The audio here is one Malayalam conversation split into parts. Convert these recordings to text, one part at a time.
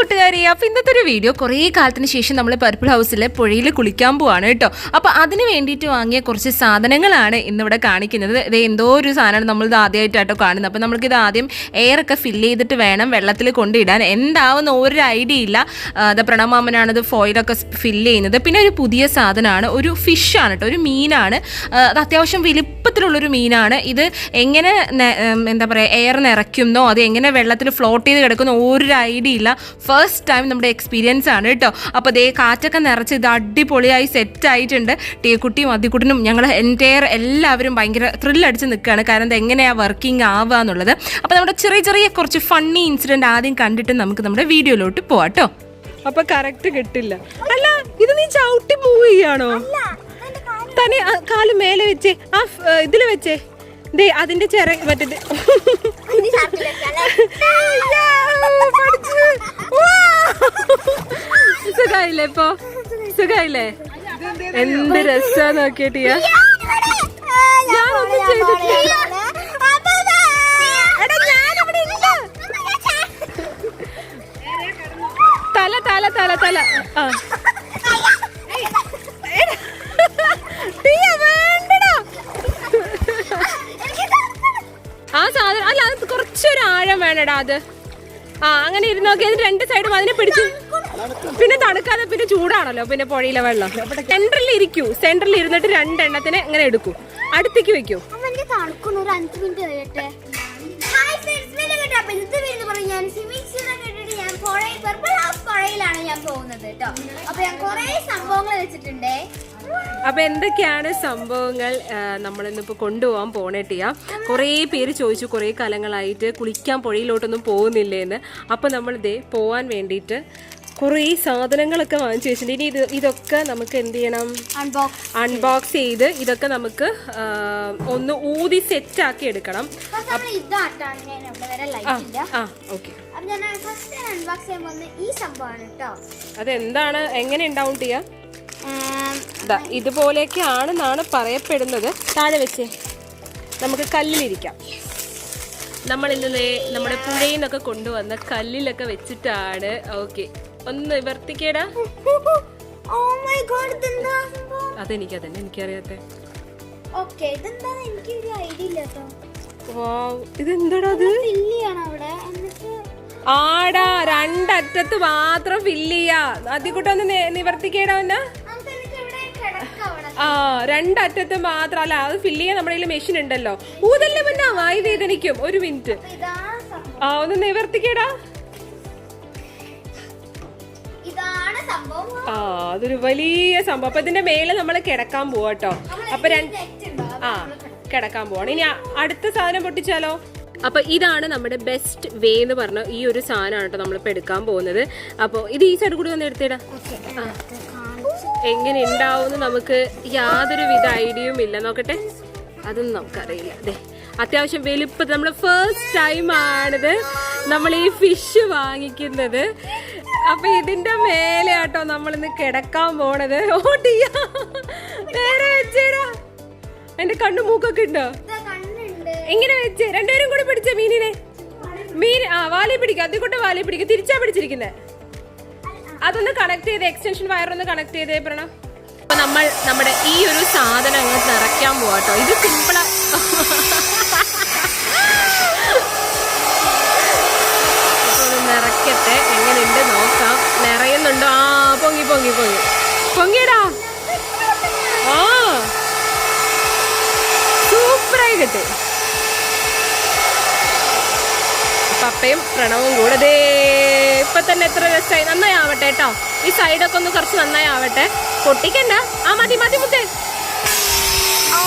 കൂട്ടുകാരി അപ്പോൾ ഇന്നത്തെ ഒരു വീഡിയോ കുറേ കാലത്തിന് ശേഷം നമ്മൾ പർപ്പിൾ ഹൗസിലെ പുഴയിൽ കുളിക്കാൻ പോവാണ് കേട്ടോ. അപ്പോൾ അതിന് വേണ്ടിയിട്ട് വാങ്ങിയ കുറച്ച് സാധനങ്ങളാണ് ഇന്നിവിടെ കാണിക്കുന്നത്. ഇത് എന്തോ ഒരു സാധനമാണ് നമ്മൾ ഇത് ആദ്യമായിട്ടാട്ടോ കാണുന്നത്. അപ്പോൾ നമ്മൾക്കിത് ആദ്യം എയറൊക്കെ ഫില്ല് ചെയ്തിട്ട് വേണം വെള്ളത്തിൽ കൊണ്ടിടാൻ. എന്താവുന്ന ഒരു ഐഡിയ ഇല്ല. അത് ഇത് ഫോയിലൊക്കെ ഫില്ല് ചെയ്യുന്നത്. പിന്നെ ഒരു പുതിയ സാധനമാണ്. ഒരു ഫിഷാണ് കേട്ടോ. ഒരു മീനാണ്. അത് അത്യാവശ്യം വലിപ്പത്തിലുള്ളൊരു മീനാണ്. ഇത് എങ്ങനെ എന്താ പറയുക എയർ നിറയ്ക്കുന്നോ അത് എങ്ങനെ വെള്ളത്തിൽ ഫ്ലോട്ട് ചെയ്ത് കിടക്കുന്നോ ഒരു ഐഡിയ ഇല്ല. ഫസ്റ്റ് ടൈം നമ്മുടെ എക്സ്പീരിയൻസ് ആണ് കേട്ടോ. അപ്പോൾ ദേ കാറ്റൊക്കെ നിറച്ച് ഇത് അടിപൊളിയായി സെറ്റ് ആയിട്ടുണ്ട്. ടീക്കുട്ടിയും അതിക്കുട്ടിനും ഞങ്ങൾ എന്റയർ എല്ലാവരും ഭയങ്കര ത്രില്ലടിച്ച് നിൽക്കുകയാണ്. കാരണം ഇത് എങ്ങനെയാണ് വർക്കിംഗ് ആവുക എന്നുള്ളത്. അപ്പോൾ നമ്മുടെ ചെറിയ ചെറിയ കുറച്ച് ഫണ്ണി ഇൻസിഡന്റ് ആദ്യം കണ്ടിട്ട് നമുക്ക് നമ്മുടെ വീഡിയോയിലോട്ട് പോവാം കേട്ടോ. അപ്പൊ കറക്റ്റ് കിട്ടില്ല. അല്ല ഇത് നീ ചവിട്ടി മൂവ് ചെയ്യാണോ? തനി കാൽ മേലെ വെച്ചേ. ആ ഇതിൽ വെച്ചേ. ദേ അതിന്റെ ചെറ മറ്റേ സുഖായില്ലേ ഇപ്പൊ? സുഖായില്ലേ? എന്ത് രസാ നോക്കിയിട്ടിയാ ഞാനൊന്നും ചെയ്തിട്ടില്ല. തല തല തല തല. ആ. ആഴം വേണടാ അത്. ആ അങ്ങനെ ഇരുന്ന് നോക്കി അതിന് രണ്ട് സൈഡും അതിനെ പിടിച്ചു പിന്നെ തണുക്കാതെ പിന്നെ ചൂടാണല്ലോ പിന്നെ പുഴയിലെ വെള്ളം. സെന്ററിൽ ഇരിക്കൂ സെന്ററിൽ ഇരുന്നിട്ട് രണ്ടെണ്ണത്തിനെ ഇങ്ങനെ എടുക്കൂ. അടുത്തേക്ക് വെക്കൂ. പുഴയിലാണ് ഞാൻ പോകുന്നത് കേട്ടോ അപ്പൊ ഞാൻ കുറേ സംഭവങ്ങൾ വെച്ചിട്ടുണ്ട്. അപ്പൊ എന്തൊക്കെയാണ് സംഭവങ്ങൾ നമ്മളിന്നിപ്പോൾ കൊണ്ടുപോകാൻ പോണേട്ടിയ കുറേ പേര് ചോദിച്ചു കുറേ കാലങ്ങളായിട്ട് കുളിക്കാൻ പുഴയിലോട്ടൊന്നും പോകുന്നില്ലേന്ന്. അപ്പൊ നമ്മൾ ഇതേ പോവാൻ വേണ്ടിയിട്ട് കുറേ സാധനങ്ങളൊക്കെ വാങ്ങിച്ചു വെച്ചിട്ടുണ്ട്. ഇനി ഇത് ഇതൊക്കെ നമുക്ക് എന്ത് ചെയ്യണം? അൺബോക്സ് ചെയ്ത് ഇതൊക്കെ നമുക്ക് ഒന്ന് ഊതി സെറ്റ് ആക്കി എടുക്കണം. ആ ഓക്കെ അതെന്താണ്? എങ്ങനെ ഉണ്ടാവും ദാ ഇതുപോലെയൊക്കെ ആണെന്നാണ് പറയപ്പെടുന്നത്. താഴെ വെച്ച് നമുക്ക് കല്ലിലിരിക്കാം. നമ്മൾ ഇന്ന് നമ്മുടെ പുഴയിൽ നിന്നൊക്കെ കൊണ്ടുവന്ന കല്ലിലൊക്കെ വെച്ചിട്ടാണ്. ഓക്കെ. ഒന്ന് നിവർത്തിക്കേടാ ഇതെന്താ? സംഭവം അതെനിക്ക് അതന്നെ എനിക്കറിയാത്തെ. ഇതെന്താടാ അത്? ആടാ രണ്ടറ്റത്ത് മാത്രം ഫില്ല് ചെയ്യാ അതിക്കൂട്ടൊന്ന് നി- നിവർത്തിക്കേടാ ഒന്ന്. ആ രണ്ടറ്റത്ത് മാത്രം അല്ല അത് ഫില്ല് ചെയ്യാൻ നമ്മുടെ കയ്യിൽ മെഷീൻ ഉണ്ടല്ലോ. ഊതല്ലേ പിന്നെ വായി വേദനിക്കും ഒരു മിനിറ്റ് ആ ഒന്ന് നിവർത്തിക്കടാ. ആ അതൊരു വലിയ സംഭവം. അപ്പൊ ഇതിന്റെ മേലെ നമ്മൾ കിടക്കാൻ പോവാട്ടോ അപ്പൊ രണ്ട് ആ കിടക്കാൻ പോവാണ്. ഇനി അടുത്ത സാധനം പൊട്ടിച്ചാലോ? അപ്പൊ ഇതാണ് നമ്മുടെ ബെസ്റ്റ് വേ എന്ന് പറഞ്ഞ ഈ ഒരു സാധനമാണ് കേട്ടോ നമ്മളിപ്പോ എടുക്കാൻ പോകുന്നത്. അപ്പൊ ഇത് ഈ സൈഡ് കൂടി ഒന്ന് എടുത്തിടാ. എങ്ങനെ ഉണ്ടാവും നമുക്ക് യാതൊരു വിധ ഐഡിയയും ഇല്ല. നോക്കട്ടെ. അതൊന്നും നമുക്കറിയില്ല. അതെ അത്യാവശ്യം വലുപ്പത്തിൽ നമ്മൾ ഫസ്റ്റ് ടൈം ആണിത്. നമ്മൾ ഈ ഫിഷ് വാങ്ങിക്കുന്നത്. അപ്പൊ ഇതിന്റെ മേലെ ആട്ടോ നമ്മൾ ഇന്ന് കിടക്കാൻ പോണത്. ഓട്ടിയാ നേരെ വെച്ചേരാ എന്റെ കണ്ണു മൂക്കൊക്കെ ഉണ്ടോ? എങ്ങനെ വെച്ച്. രണ്ടുപേരും കൂടെ പിടിച്ച മീനിനെ. മീൻ ആ വാലി പിടിക്കുക അതിൽ വാലി പിടിക്കുക തിരിച്ചാ പിടിച്ചിരിക്കുന്നത് അതൊന്ന് കണക്ട് ചെയ്ത് എക്സ്റ്റൻഷൻ വയർ ഒന്ന് കണക്ട് ചെയ്തേ പ്രണം അപ്പൊ നമ്മൾ നമ്മുടെ ഈ ഒരു സാധനം അങ്ങ് നിറയ്ക്കാൻ പോവാട്ടോ ഇത് സിമ്പിളാ നിറയ്ക്കട്ടെ. എങ്ങനെയുണ്ട് നോക്കാം. നിറയുന്നുണ്ടോ? ആ പൊങ്ങി പൊങ്ങി പൊങ്ങി. പൊങ്ങിയടാ. ആ. സൂപ്പറായി കിട്ടും. പപ്പയും പ്രണവും കൂടെ ദേ ഇപ്പൊ തന്നെ എത്ര രസമായി നന്നായി ആവട്ടെ കേട്ടോ. ഈ സൈഡൊക്കെ ഒന്ന് കുറച്ച് നന്നായി ആവട്ടെ പൊട്ടിക്കണ്ട. ആ മതി മതി മുത്തേ. ഓ.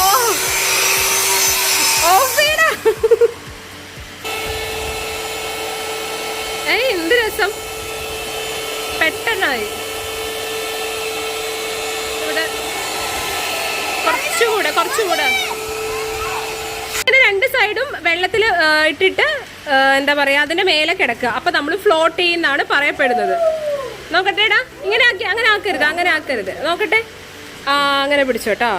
ഓ വീടാ ഏയ് എന്ത് രസം. പെട്ടെന്നായി. ഇവിടെ കുറച്ചുകൂടെ കുറച്ചുകൂടെ. രണ്ട് സൈഡും വെള്ളത്തിൽ ഇട്ടിട്ട് എന്താ പറയുക അതിന്റെ മേലെ കിടക്കുക. അപ്പോൾ നമ്മൾ ഫ്ലോട്ട് ചെയ്യുന്നതാണ് പറയപ്പെടുന്നത്. നോക്കട്ടെടാ ഇങ്ങനെ ആക്കി അങ്ങനെ ആക്കരുത് അങ്ങനെ ആക്കരുത്. നോക്കട്ടെ. ആ അങ്ങനെ പിടിച്ചോട്ടോ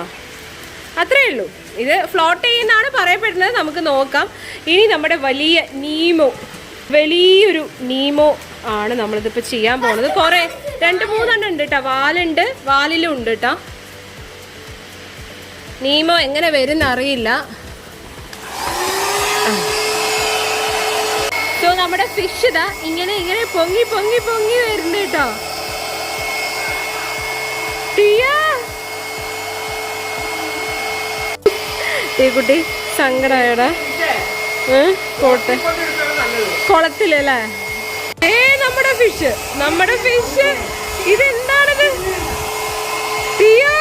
അത്രേ ഉള്ളൂ. ഇത് ഫ്ലോട്ട് ചെയ്യുന്നതാണ് പറയപ്പെടുന്നത്. നമുക്ക് നോക്കാം. ഇനി നമ്മുടെ വലിയ നീമോ വലിയൊരു നീമോ ആണ് നമ്മളിതിപ്പോൾ ചെയ്യാൻ പോണത്. കുറേ രണ്ട് മൂന്നെണ്ണം ഉണ്ട് കേട്ടോ വാലുണ്ട് വാലിലും ഉണ്ട് കേട്ടോ നീമോ എങ്ങനെ വരും അറിയില്ല സോ നമ്മുടെ ഫിഷ് ഇതാ ഇങ്ങനെ ഇങ്ങനെ പൊങ്ങി പൊങ്ങി പൊങ്ങി വരുന്നുണ്ട് കേട്ടോ. കുട്ടി സങ്കടായടാ. പോട്ടെ. കുളത്തിലല്ലേ? ഏ നമ്മുടെ ഫിഷ് നമ്മുടെ ഫിഷ് ഇതെന്താണിത്? തീയോ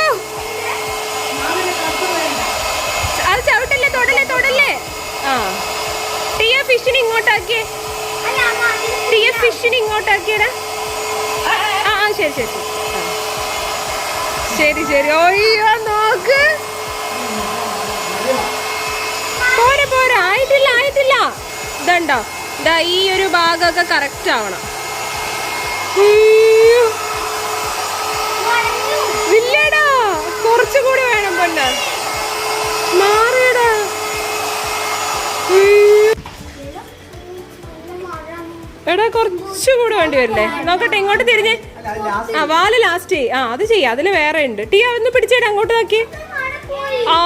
അത് ചവിട്ടല്ലേ തൊടല്ലേ തൊടല്ലേ? ആ. ടിയ ഫിഷിനെ ഇങ്ങോട്ടാക്കിയേ അല്ല അമ്മ അതിന് ടിയ ഫിഷിനെ ഇങ്ങോട്ടാക്കിയടാ. ആ ശരി ശരി ശരി. ശരി ശരി. നോക്ക്. പോരെ പോരെ. ആയിട്ടില്ല ആയിട്ടില്ല. ഇതുണ്ടോ? ഇതാ ഈ ഒരു ഭാഗമൊക്കെ കറക്റ്റ് ആവണം. ഇല്ലടാ. കുറച്ചുകൂടി വേണം പൊന്ന മാറിയടാ. എടാ കുറച്ചുകൂടെ വേണ്ടി വരില്ലേ നോക്കട്ടെ ഇങ്ങോട്ട് തിരിഞ്ഞ്. ആ വാൽ ലാസ്റ്റ് ആ അത് ചെയ്യാം. അതിൽ വേറെ ഉണ്ട്. ടീ ഒന്ന് പിടിച്ചേടാ അങ്ങോട്ട് നോക്കി. ആ.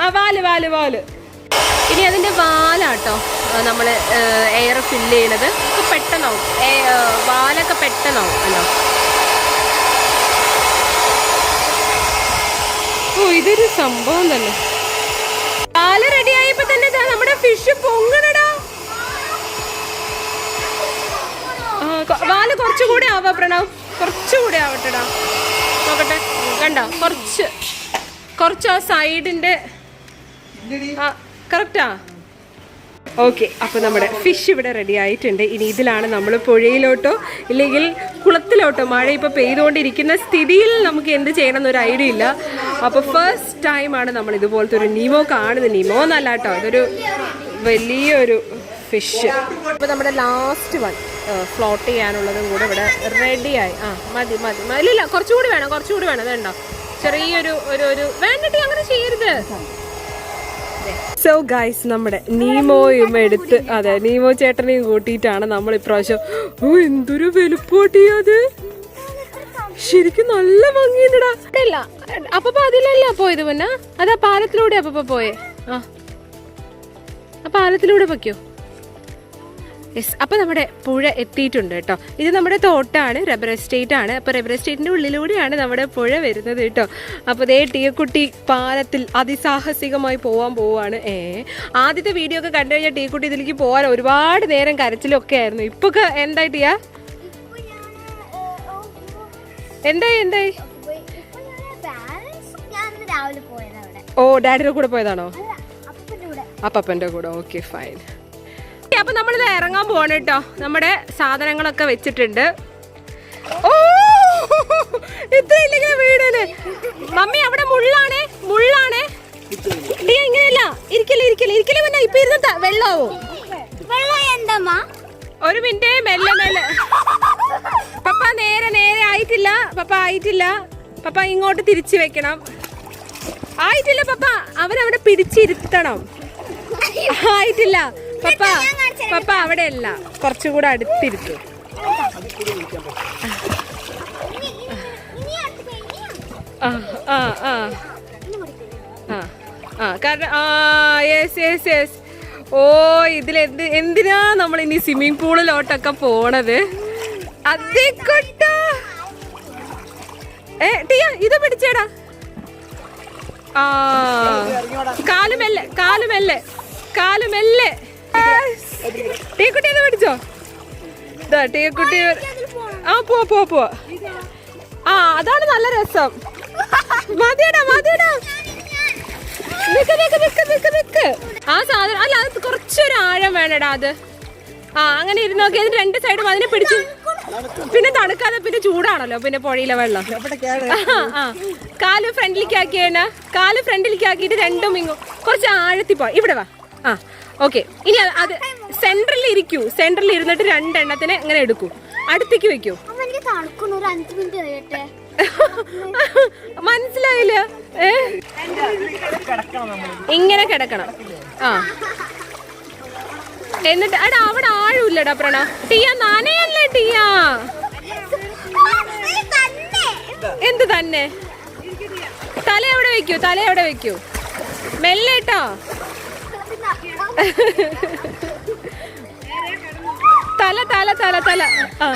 ആ ഇനി അതിന്റെ വാലാട്ടോ നമ്മൾ എയർ ഫില്ല് ചെയ്യണത്. പെട്ടെന്നാവും. വാലൊക്കെ പെട്ടെന്നാവും അല്ലോ ഓ ഇതൊരു സംഭവം തന്നെ. വാൽ റെഡി ആയപ്പോ തന്നെ നമ്മുടെ ഫിഷ് പൊങ്ങണടാ. കൊ- കുറച്ചുകൂടി ആവാ പ്രണവ്. കുറച്ചുകൂടി ആവട്ടെടാ. നോക്കട്ടെ കണ്ട? കുറച്ച് കുറച്ച് ആ സൈഡിന്റെ കറക്റ്റാ ഓക്കെ അപ്പോൾ നമ്മുടെ ഫിഷ് ഇവിടെ റെഡി ആയിട്ടുണ്ട്. ഇനി ഇതിലാണ് നമ്മൾ പുഴയിലോട്ടോ ഇല്ലെങ്കിൽ കുളത്തിലോട്ടോ മഴ ഇപ്പോൾ പെയ്തുകൊണ്ടിരിക്കുന്ന സ്ഥിതിയിൽ നമുക്ക് എന്ത് ചെയ്യണം എന്നൊരു ഐഡിയ ഇല്ല അപ്പോൾ ഫസ്റ്റ് ടൈമാണ് നമ്മൾ ഇതുപോലത്തെ ഒരു നിമോ കാണുന്നത്. നിമോ എന്നല്ല കേട്ടോ ഇതൊരു വലിയൊരു ഫിഷ് അപ്പോൾ നമ്മുടെ ലാസ്റ്റ് വൺ ഫ്ലോട്ട് ചെയ്യാനുള്ളതും കൂടെ ഇവിടെ റെഡിയായി ആ മതി മതി. ഇല്ല കുറച്ചുകൂടി വേണം കുറച്ചുകൂടി വേണം. അതുണ്ടോ ചെറിയൊരു ഒരു ഒരു വേണ്ടിട്ട് അങ്ങനെ ചെയ്യരുത്. സോ ഗൈസ് നമ്മുടെ നീമോയും എടുത്ത് അതെ നീമോ ചേട്ടനെയും കൂട്ടിയിട്ടാണ് നമ്മൾ ഇപ്രാവശ്യം ഓ എന്തൊരു വലുപ്പോട്ടിയത് ശരിക്കും നല്ല ഭംഗിയുണ്ടടാ. അപ്പൊ അപ്പ അതിലല്ല പോയത് പിന്നെ? അതാ പാലത്തിലൂടെ അപ്പൊ പോയേ? ആ. ആ പാലത്തിലൂടെ പൊയ്ക്കോ? യെസ് അപ്പൊ നമ്മുടെ പുഴ എത്തിയിട്ടുണ്ട് കേട്ടോ. ഇത് നമ്മുടെ തോട്ടാണ് റബ്ബർ എസ്റ്റേറ്റ് ആണ്. അപ്പൊ റബ്ബർ എസ്റ്റേറ്റിന്റെ ഉള്ളിലൂടെയാണ് നമ്മുടെ പുഴ വരുന്നത് കേട്ടോ. അപ്പൊ ദേ ടീക്കുട്ടി പാലത്തിൽ അതിസാഹസികമായി പോകാൻ പോവാണ്. ഏ ആദ്യത്തെ വീഡിയോ ഒക്കെ കണ്ടു കഴിഞ്ഞാൽ ടീക്കുട്ടി ഇതിലേക്ക് പോകാൻ ഒരുപാട് നേരം കരച്ചിലൊക്കെ ആയിരുന്നു. ഇപ്പൊ ഒക്കെ എന്തായി ടീയാ ഇപ്പൊ ഞാൻ, ഏ, ഓ, ഇപ്പൊ എന്തായി എന്തായി ഓ ഡാഡിയുടെ കൂടെ പോയതാണോ? അപ്പന്റെ കൂടെ. ഓക്കെ ഫൈൻ അപ്പൊ നമ്മളിത് ഇറങ്ങാൻ പോവാണ് കേട്ടോ. നമ്മുടെ സാധനങ്ങളൊക്കെ വെച്ചിട്ടുണ്ട്. ഓ! ഇത്രയില്ലെങ്കിൽ വീടല്ലേ മമ്മി അവിടെ മുള്ളാണേ മുള്ളാണേ. ഇങ്ങനെയല്ല. ഇരിക്കൽ ഇരിക്കൽ ഇരിക്കൽ പിന്നെ ഇപ്പൊ ഇരുന്ന ത- വെള്ളം എന്താ ഒരു മിനിറ്റ് മെല്ലെ മെല്ലെ. പപ്പ നേരെ നേരെ ആയിട്ടില്ല. പപ്പ ആയിട്ടില്ല. പപ്പ ഇങ്ങോട്ട് തിരിച്ചു വെക്കണം. ആയിട്ടില്ല പപ്പ. അവരവിടെ പിടിച്ചിരുത്തണം. ആയിട്ടില്ല. പപ്പ പപ്പ അവിടെ അല്ല കുറച്ചുകൂടെ അടുത്തിരുത്തു ആ ആ ആ. ആ ആ. കാരണം ആ യെസ് യെസ് യെസ് ഓ ഇതിലെന്ത് എന്തിനാ നമ്മൾ ഇനി സ്വിമ്മിംഗ് പൂളിലോട്ടൊക്കെ പോണത്? അതിക്കൊട്ട. ഏ ടിയ ഇത് പിടിച്ചേടാ. ആ. കാലുമെല്ലെ കാലുമെല്ലെ കാലുമെല്ലെ ടീക്കുട്ടി ഇത് പിടിച്ചോ? ഇതാ ടീക്കുട്ടി ആ പോ പോ പോ ആ അതാണ് നല്ല രസം. മതിയടാ മതിയടാ. നിക്ക് നിക്ക് നിക്ക് നിക്ക് നിക്ക്. ആ സാധനം അല്ല അത് കുറച്ചൊരു ആഴം വേണടാ അത്. ആ അങ്ങനെ ഇരുന്ന് നോക്കി അതിന് രണ്ട് സൈഡും അതിനെ പിടിച്ച് പിന്നെ തണുക്കാതെ പിന്നെ ചൂടാണല്ലോ പിന്നെ പുഴയിലെ വെള്ളം. കാൽ ഫ്രണ്ടിലേക്ക് ആക്കിയാണ് കാൽ ഫ്രണ്ടിലേക്ക് ആക്കിയിട്ട് രണ്ടും ഇങ്ങോ കുറച്ച് ആഴത്തിപ്പോ പോ ഇവിടെ വാ. ആ. ഓക്കെ ഇനി അത് സെന്ററിൽ ഇരിക്കൂ. സെന്ററിൽ ഇരുന്നിട്ട് രണ്ടെണ്ണത്തിന് ഇങ്ങനെ എടുക്കൂ. അടുത്തേക്ക് വെക്കൂ. മനസ്സിലായില്ല. ഏ? ഇങ്ങനെ കിടക്കണം. ആ. എന്നിട്ട് എടാ അവിടെ ആഴുമില്ലടാ പ്രണ? ടീയ നനയല്ലേ ടീയ? എന്ത് തന്നെ? തല എവിടെ വെക്കൂ? തല എവിടെ വെക്കൂ? മെല്ലെ ട്ടോ തല തല തല തല. ആ.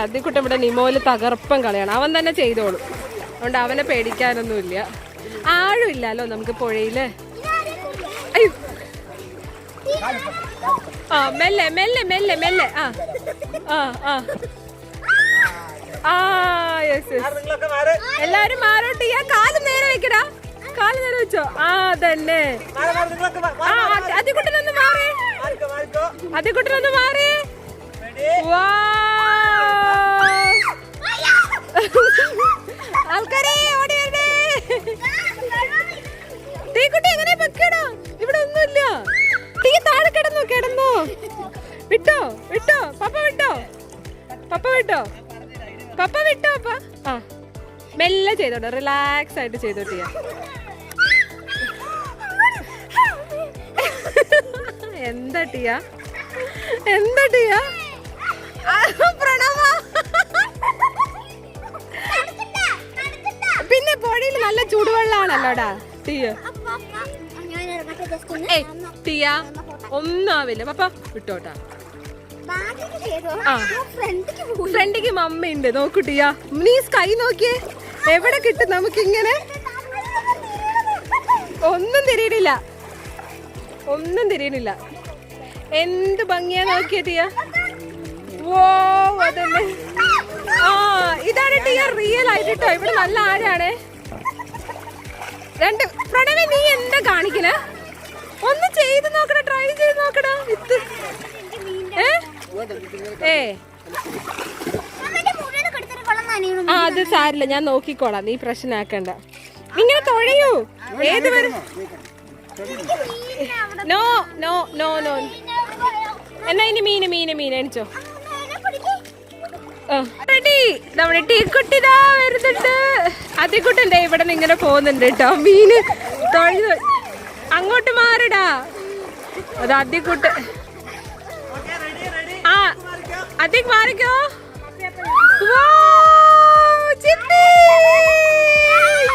അതിക്കുട്ട ഇവിടെ നിമോൽ തകർപ്പം കളയാണ്. അവൻ തന്നെ ചെയ്തോളും. അതുകൊണ്ട് അവനെ പേടിക്കാനൊന്നുമില്ല. ആഴുമില്ലല്ലോ നമുക്ക് പുഴയിൽ? അയ്യോ. ആ മെല്ലെ മെല്ലെ മെല്ലെ മെല്ലെ. ആ ആ ആ. ആ യെസ് യെസ് എല്ലാരും മാറോട്ട് ചെയ്യാ. കാൽ നേരെ വെക്കടാ. കാൽ നേരെ വെച്ചോ. ആ തന്നെ ആ അതിക്കുട്ടനൊന്ന് മാറേ. അതിക്കുട്ടനൊന്ന് മാറേ. ആൾക്കാരെ ഓടി വരണേ തീക്കുട്ടി എങ്ങനെ വിട്ടോ വിട്ടോ പപ്പ വിട്ടോ. പപ്പ വിട്ടോ. പപ്പ വിട്ടോ അപ്പ ആ മെല്ലെ ചെയ്തോട്ടെ റിലാക്സ് ആയിട്ട് ചെയ്തോട്ടിയാ എന്താ ടിയ? എന്താ ടിയ? പ്രണവ പിന്നെ പുഴയിൽ നല്ല ചൂടുവെള്ളാണല്ലോടാ ടീയ. ഏയ് ടീയ ഒന്നും ആവില്ല. പപ്പ വിട്ടോട്ടാ. ആ. ഫ്രണ്ടിക്ക് മമ്മ ഉണ്ട് നോക്കൂ ടിയ നീ സ്കൈ നോക്കിയേ? എവിടെ കിട്ടും നമുക്കിങ്ങനെ? ഒന്നും തിരിയണില്ല ഒന്നും തിരിയണില്ല എന്ത് ഭംഗിയാ നോക്കിയ ഓ അതന്നെ. ആ ഇതാണ് ടിയ റിയൽ ആയിട്ടോ ട്ടോ. ഇവിടെ നല്ല ആരാണ്? രണ്ട് പ്രണവി നീ എന്താ കാണിക്കണേ? ഒന്ന് ചെയ്ത് നോക്കടാ ട്രൈ ചെയ്ത് നോക്കടാ. വിത്ത് ഏ? ആ അത് സാരില്ല ഞാൻ നോക്കിക്കോളാം. നീ പ്രശ്നമാക്കണ്ട ഇങ്ങനെ തൊഴയൂ. ഏത് വരും നോ നോ നോ നോ. എന്നാ ഇനി മീന് മീന് മീൻ എണിച്ചോ. നമ്മുടെ ടീക്കുട്ടിതാ വരുന്നുണ്ട്. അതിക്കുട്ടൻ ദേ ഇവിടെ നിന്ന് ഇങ്ങനെ പോകുന്നുണ്ട് കേട്ടോ. മീന് തൊഴുതു അങ്ങോട്ട് മാറിടാ. അത് അതിക്കുട്ട് ചിപ്പി!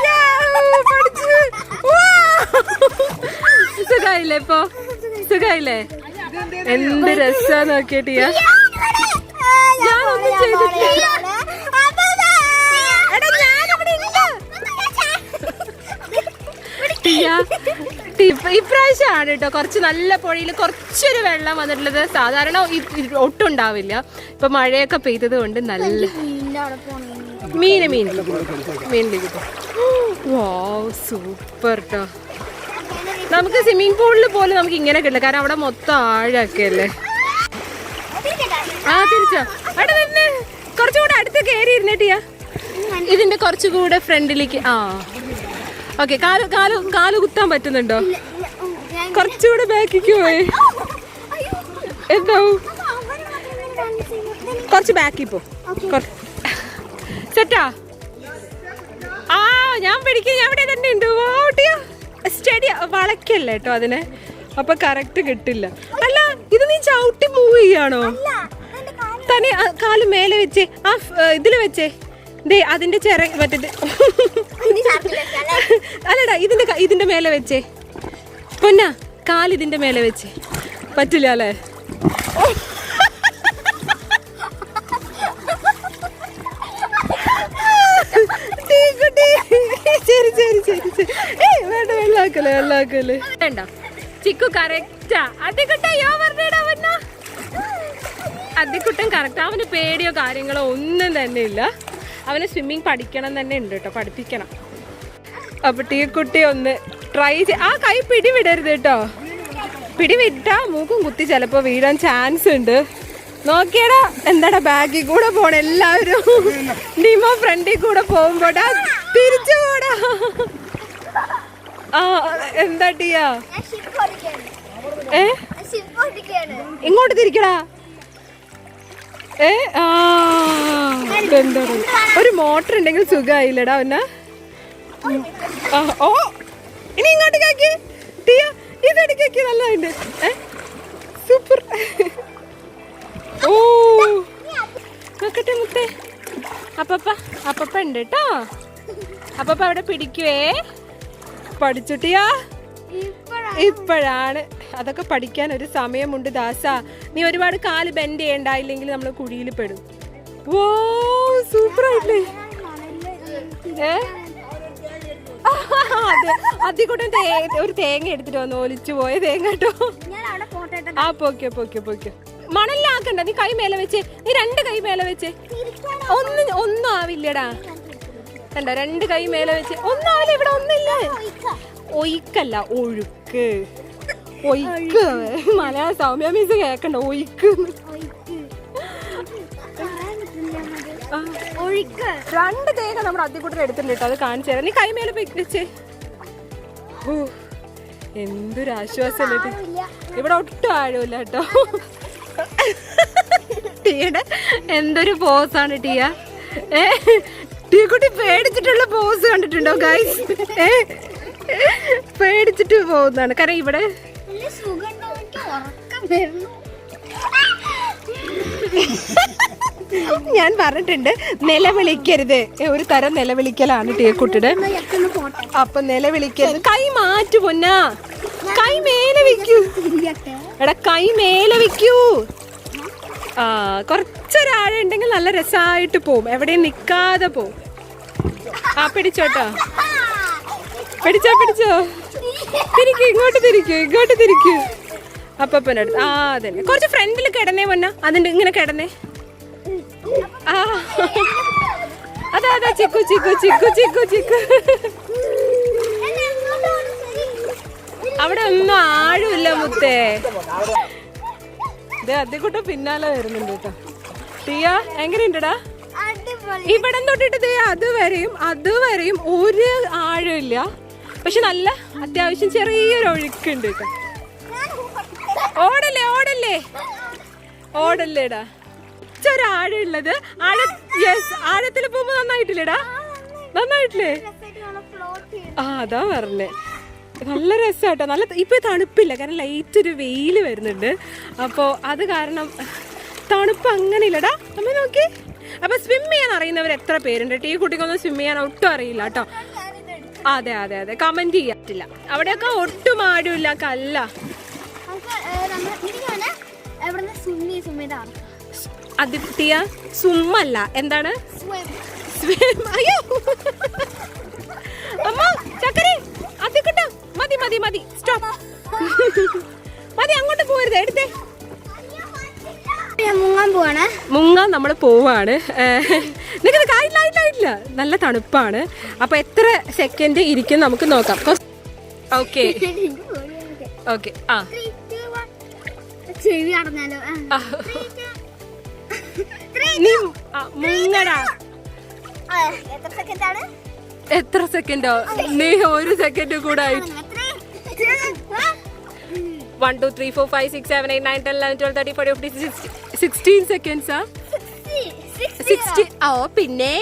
യാഹൂ, പഠിച്ചു. വൗ! സുഖായില്ലേ ഇപ്പോ സുഖായില്ലേ എന്ത് രസാ നോക്കിയിട്ടിയാ ഇപ്രാവശ്യമാണ് കേട്ടോ. കുറച്ച് നല്ല പുഴയിൽ കുറച്ചൊരു വെള്ളം വന്നിട്ടുള്ളത്. സാധാരണ ഒട്ടും ഉണ്ടാവില്ല. ഇപ്പൊ മഴയൊക്കെ പെയ്തത് കൊണ്ട് നല്ല മീന് മീൻ മീനിലേക്ക് വാ സൂപ്പർ കേട്ടോ നമുക്ക് സ്വിമ്മിംഗ് പൂളിൽ പോലും നമുക്ക് ഇങ്ങനെ കിട്ടില്ല. കാരണം അവിടെ മൊത്തം ആഴൊക്കെ അല്ലേ ആ തിരിച്ചോ. അവിടെ നിന്ന്. കുറച്ചുകൂടെ അടുത്ത് കയറി ഇരുന്നിട്ടിയാ ഇതിന്റെ കുറച്ചുകൂടെ ഫ്രണ്ടിലേക്ക്. ആ. ഓക്കെ കാൽ കാൽ കാൽ കുത്താൻ പറ്റുന്നുണ്ടോ? കുറച്ചുകൂടെ ബാക്കിക്ക് പോയി. എന്താവും കുറച്ച് ബാക്കിൽ പോ. സെറ്റാ ആ ഞാൻ പിടിക്കും ഞാൻ ഇവിടെ തന്നെ ഉണ്ട് ഓട്ടിയ. സ്റ്റഡി വളയ്ക്കല്ലേ കേട്ടോ അതിനെ. അപ്പൊ കറക്റ്റ് കിട്ടില്ല. അല്ല ഇത് നീ ചവിട്ടി മൂവ് ചെയ്യാണോ? തന്നെ കാൽ മേലെ വെച്ച്. ആ ഇതിൽ വെച്ചേ. ദേ അതിന്റെ ചെറ മറ്റേ അല്ലടാ ഇതിന്റെ ഇതിന്റെ മേലെ വെച്ചേ. പൊന്നാ. കാൽ ഇതിന്റെ മേലെ വെച്ച്. പറ്റില്ല അല്ലേ? തീക്കുട്ടി. ശരി ശരി ശരി ശരി. ഏയ് വേണ്ട വെള്ളാക്കൽ വെള്ളാക്കൽ വേണ്ട. ചിക്കു കറക്റ്റാ അതിക്കുട്ട യോ പറഞ്ഞേടാ പൊന്നാ? അതിക്കുട്ടൻ കറക്റ്റ് അവന് പേടിയോ കാര്യങ്ങളോ ഒന്നും തന്നെ ഇല്ല. അവന് സ്വിമ്മിങ് പഠിക്കണം തന്നെ ഉണ്ട് കേട്ടോ പഠിപ്പിക്കണം. അപ്പൊ ടീക്കുട്ടി ഒന്ന് ട്രൈ ചെയ് ആ കൈ പിടിവിടരുത് കേട്ടോ. പിടിവിട്ടാ മൂക്കും കുത്തി ചിലപ്പോ വീഴാൻ ചാൻസ് ഉണ്ട്. നോക്കിയടാ എന്താടാ ബാഗിൽ കൂടെ പോണ എല്ലാവരും. നിമോ ഫ്രണ്ടിൽ കൂടെ പോകുമ്പോടാ തിരിച്ചു പോടാ. ആ എന്താ ടിയാ? ഏ? ഇങ്ങോട്ട് തിരിക്കടാ. ഏ? ആ ഒരു മോട്ടർ ഉണ്ടെങ്കിൽ സുഖമായില്ലടാ പിന്നെ ആ, ഓ ഇനി ഇങ്ങോട്ട് കേക്ക്. ടിയ ഇതെടുക്കേക്ക് നല്ല ഏ? സൂപ്പർ. ഓ. നോക്കട്ടെ മുത്തേ. അപ്പപ്പ അപ്പപ്പ ഉണ്ട് കേട്ടോ അപ്പപ്പ അവിടെ പിടിക്കുവേ. പഠിച്ചുട്ടിയാ ഇപ്പോഴാണ്. ഇപ്പോഴാണ്. അതൊക്കെ പഠിക്കാൻ ഒരു സമയമുണ്ട് ദാസ. നീ ഒരുപാട് കാൽ ബെൻഡ് ചെയ്യണ്ടായില്ലെങ്കിൽ നമ്മൾ കുഴിയിൽ പെടും. ഓ സൂപ്പർ ആയില്ലേ ഏ? അതെ. അതികൂടെ ഒരു തേങ്ങ എടുത്തിട്ട് വന്നു. ഒലിച്ചു പോയ തേങ്ങ കേട്ടോ. ആ പോക്കെ പോക്കെ പോക്കെ മണലാക്കണ്ട. നീ കൈ മേലെ വെച്ച്. നീ രണ്ട് കൈ മേലെ വെച്ച്. ഒന്നും ഒന്നും ആവില്ലടാ. കണ്ട? രണ്ട് കൈ മേലെ വെച്ച്. ഒന്നും ആവില്ല ഇവിടെ ഒന്നില്ല ഒയ്ക്കല്ല ഒഴുക്ക്. ഒയ്ക്ക് മലയാള സൗമ്യ മീസ് കേക്കണ്ട. ഒയ്ക്ക് ഒഴുക്ക് രണ്ട് തേങ്ങ നമ്മുടെ അതികൂട്ടർ എടുത്തിട്ടുണ്ട് കേട്ടോ അത് കാണിച്ചു തരാം. നീ കൈമേലെ വെച്ചേ ഓ എന്തൊരു ആശ്വാസം ഇവിടെ ഒട്ടും ആഴമില്ല കേട്ടോ. ടീയുടെ എന്തൊരു പോസാണ് ടീയ. ഏ ടീ കുട്ടി പേടിച്ചിട്ടുള്ള പോസ് കണ്ടിട്ടുണ്ടോ ഗൈസ് ഏ പേടിച്ചിട്ട് പോകുന്നതാണ്. കാരണം ഇവിടെ നല്ല ഞാൻ പറഞ്ഞിട്ടുണ്ട് നിലവിളിക്കരുത്. ഒരു തരം നിലവിളിക്കലാണ് ടീക്കുട്ടിയുടെ അപ്പൊ നിലവിളിക്കരുത്. കൈ മാറ്റു പൊന്നാ. കൈ മേലെ വെക്കൂ. എടാ കൈ മേലെ വെക്കൂ. ആ കുറച്ചൊരാഴ ഉണ്ടെങ്കിൽ നല്ല രസമായിട്ട് പോവും. എവിടെയും നിക്കാതെ പോവും. ആ പിടിച്ചോട്ടോ. പിടിച്ചോ പിടിച്ചോ. തിരിക്കൂ ഇങ്ങോട്ട് തിരിക്കൂ ഇങ്ങോട്ട് തിരിക്കൂ. അപ്പൊ അടുത്ത് ആ അതന്നെ. കുറച്ച് ഫ്രണ്ടിൽ കിടന്നേ പൊന്ന. അതിന്റെ ഇങ്ങനെ കിടന്നേ. അതാ അതാ ചിക്കു ചിക്കു ചിക്കു ചിക്കു ചിക്കു. അവിടെ ഒന്നും ആഴുമില്ല മുത്തേ. ദേ അതികൂട്ട പിന്നാലെ വരുന്നുണ്ട് കേട്ടോ. തീയ എങ്ങനെയുണ്ടടാ? ഇവിടെ തൊട്ടിട്ട് ദേ അതുവരെയും അതുവരെയും ഒരു ആഴമില്ല പക്ഷെ നല്ല അത്യാവശ്യം ചെറിയൊരു ഒഴുക്കുണ്ട് കേട്ടോ. ഓടല്ലേ ഓടല്ലേ? ഓടല്ലേടാ. ഒരാഴുള്ളത് ആഴ യെസ് ആഴത്തിൽ പോകുമ്പോ നന്നായിട്ടില്ലേടാ? നന്നായിട്ടില്ലേ? ആ അതാ പറഞ്ഞേ. നല്ല രസമാട്ടോ നല്ല ഇപ്പൊ തണുപ്പില്ല. കാരണം ലൈറ്റ് ഒരു വെയിൽ വരുന്നുണ്ട്. അപ്പോൾ അത് കാരണം തണുപ്പ് അങ്ങനെ ഇല്ലടാ അമ്മ നോക്കി. അപ്പൊ സ്വിം ചെയ്യാൻ അറിയുന്നവർ എത്ര പേരുണ്ട്? ടീ കുട്ടിക്കൊന്നും സ്വിം ചെയ്യാൻ ഒട്ടും അറിയില്ല കേട്ടോ. അതെ അതെ അതെ. കമന്റ് ചെയ്യാറ്റില്ല അവിടെയൊക്കെ ഒട്ടും ആടുമില്ല കല്ല. സുമിതാണ് അതിട്ടിയ സുമ്മല്ല എന്താണ്. അയ്യോ. അമ്മ ചക്കരെ അതിക്കട്ട. മതി മതി മതി. സ്റ്റോപ്പ് മതി അങ്ങോട്ട് പോരുത്. എടുത്തേ. മുങ്ങാൻ പോവാണ്. മുങ്ങാൻ നമ്മൾ പോവാണ്. നിങ്ങൾക്ക് കായില്ലായില്ല നല്ല തണുപ്പാണ്. അപ്പൊ എത്ര സെക്കൻഡ് ഇരിക്കും നമുക്ക് നോക്കാം. ഓക്കെ ഓക്കെ ആ. ചെവി അടഞ്ഞാലോ? മുങ്ങടാ. എത്ര സെക്കൻഡ്? നീ ഒരു സെക്കൻഡ് കൂടെ ആയി. One two three four five six seven eight nine ten eleven twelve thirty forty fifty sixteen സെക്കൻഡ്സാ sixteen ഓ പിന്നെ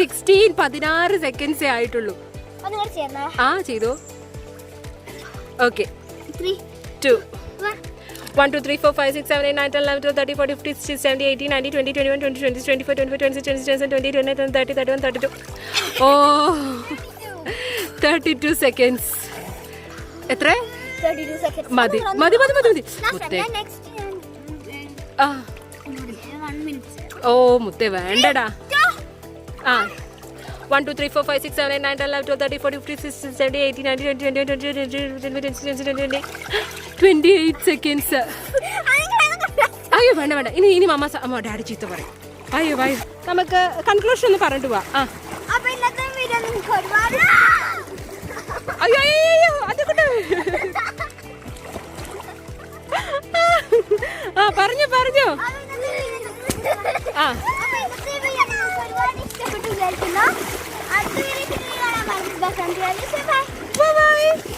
സിക്സ്റ്റീൻ പതിനാറ് സെക്കൻഡ്സേ ആയിട്ടുള്ളൂ. ആ ചെയ്തു. Okay three two one two three four five six seven eight nine ten eleven twelve thirty forty fifty six seventy eighty ninety twenty twenty one twenty twenty twenty four twenty twenty twenty twenty twenty twenty twenty thirty thirty one thirty two ഓ തേർട്ടി ടു സെക്കൻഡ്സ് എത്ര മതി മതി മതി മതി മതി ആ ഓ മുത്തേ വേണ്ടടാ ആ one two three four five six seven eight nine ten eleven twelve thirty forty fifty six seventy eighty ninety twenty twenty twenty twenty twenty twenty twenty eight seconds അയ്യോ വേണ്ട വേണ്ട. ഇനി ഇനി മമ്മ അമ്മ ഡാഡി ചീത്ത പറയും. അയ്യോ അയ്യോ. നമുക്ക് കൺക്ലൂഷൻ ഒന്ന് പറഞ്ഞിട്ട് പോവാം. ആ. അയ്യോ അയ്യോ അത് കൂട്ടെ ആ പറഞ്ഞോ പറഞ്ഞോ. ആ. ഇഷ്ടപ്പെട്ടു കേൾക്കുന്നു അടുത്ത വീഡിയോ കാണാൻ ബൈ. ബൈ